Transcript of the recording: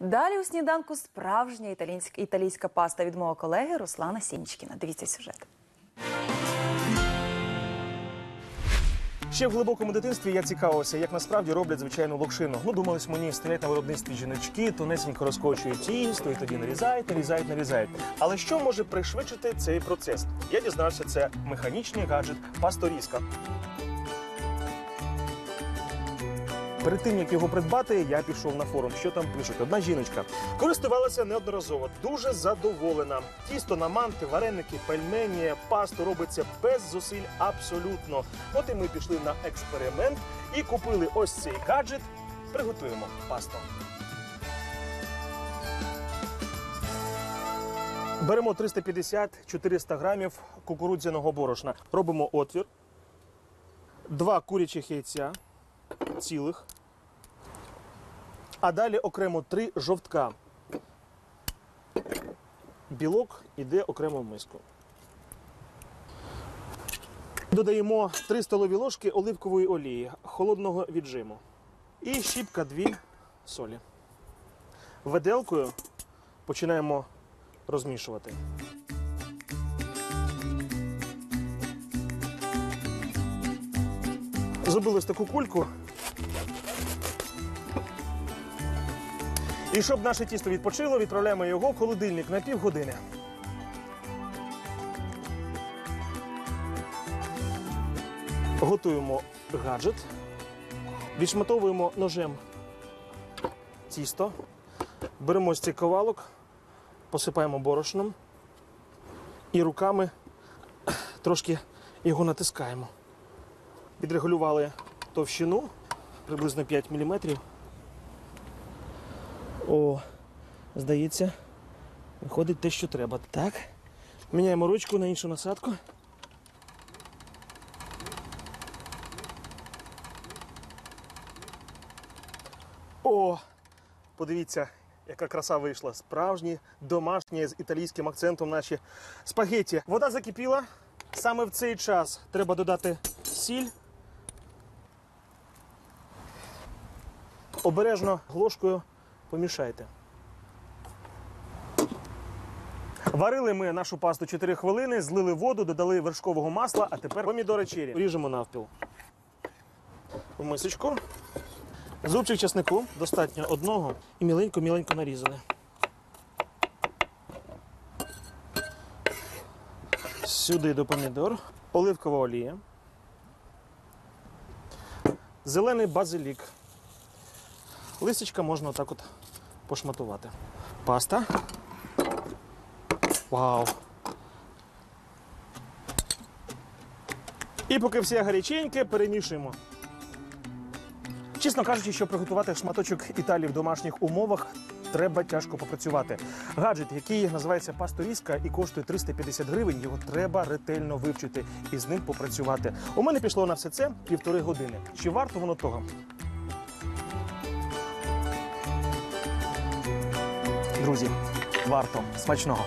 Далі у сніданку справжня італійська, італійська паста від мого колеги Руслана Сінчкіна. Дивіться сюжет. Ще в глибокому дитинстві я цікавився, як насправді роблять звичайну локшину. Ну, думалось мені, стоять на виробництві жіночки, тонесенько розкочують тісто і тоді нарізають, нарізають, нарізають. Але що може пришвидшити цей процес? Я дізнався, це механічний гаджет пасторізка. Перед тим як його придбати, я пішов на форум. Що там пишуть? Одна жіночка користувалася неодноразово, дуже задоволена. Тісто на манти, вареники, пельмені, пасту робиться без зусиль абсолютно. От і ми пішли на експеримент і купили ось цей гаджет. Приготуємо пасту. Беремо 350-400 грамів кукурудзяного борошна. Робимо отвір, два курячих яйця цілих. А далі окремо три жовтка. Білок іде окремо в миску. Додаємо 3 столові ложки оливкової олії холодного віджиму. І щіпка 2 солі. Виделкою починаємо розмішувати. Зробили таку кульку. І щоб наше тісто відпочило, відправляємо його в холодильник на півгодини. Готуємо гаджет, відшматовуємо ножем тісто, беремо з цих ковалок, посипаємо борошном і руками трошки його натискаємо. Підрегулювали товщину приблизно 5 мм. О, здається, виходить те, що треба. Так. Міняємо ручку на іншу насадку. О! Подивіться, яка краса вийшла. Справжні, домашні з італійським акцентом наші спагетті. Вода закипіла. Саме в цей час треба додати сіль. Обережно ложкою помішайте. Варили ми нашу пасту 4 хвилини, злили воду, додали вершкового масла, а тепер помідори чері. Ріжемо навпіл. В мисочку. Зубчик чеснику достатньо одного і міленько-міленько нарізали. Сюди до помідор, оливкова олія, зелений базилік. Листячка можна отак от пошматувати. Паста. Вау! І поки все гаряченьке, перемішуємо. Чесно кажучи, щоб приготувати шматочок Італії в домашніх умовах, треба тяжко попрацювати. Гаджет, який називається пасторізка і коштує 350 гривень, його треба ретельно вивчити і з ним попрацювати. У мене пішло на все це півтори години. Чи варто воно того? Друзі, варто смачного.